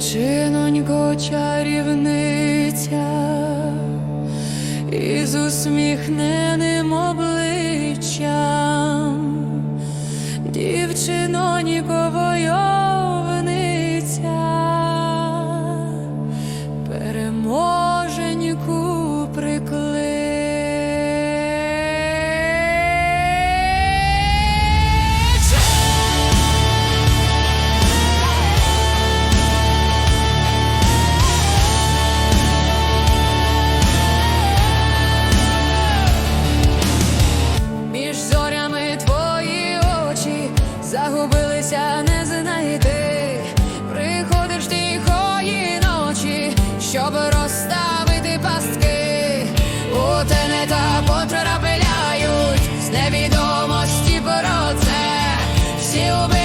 Дівчинонько чарівниця із усміхненим обличчям, дівчинонько воює. ставити пастки, у тене та потрапляють з невідомості бороться, всі убили.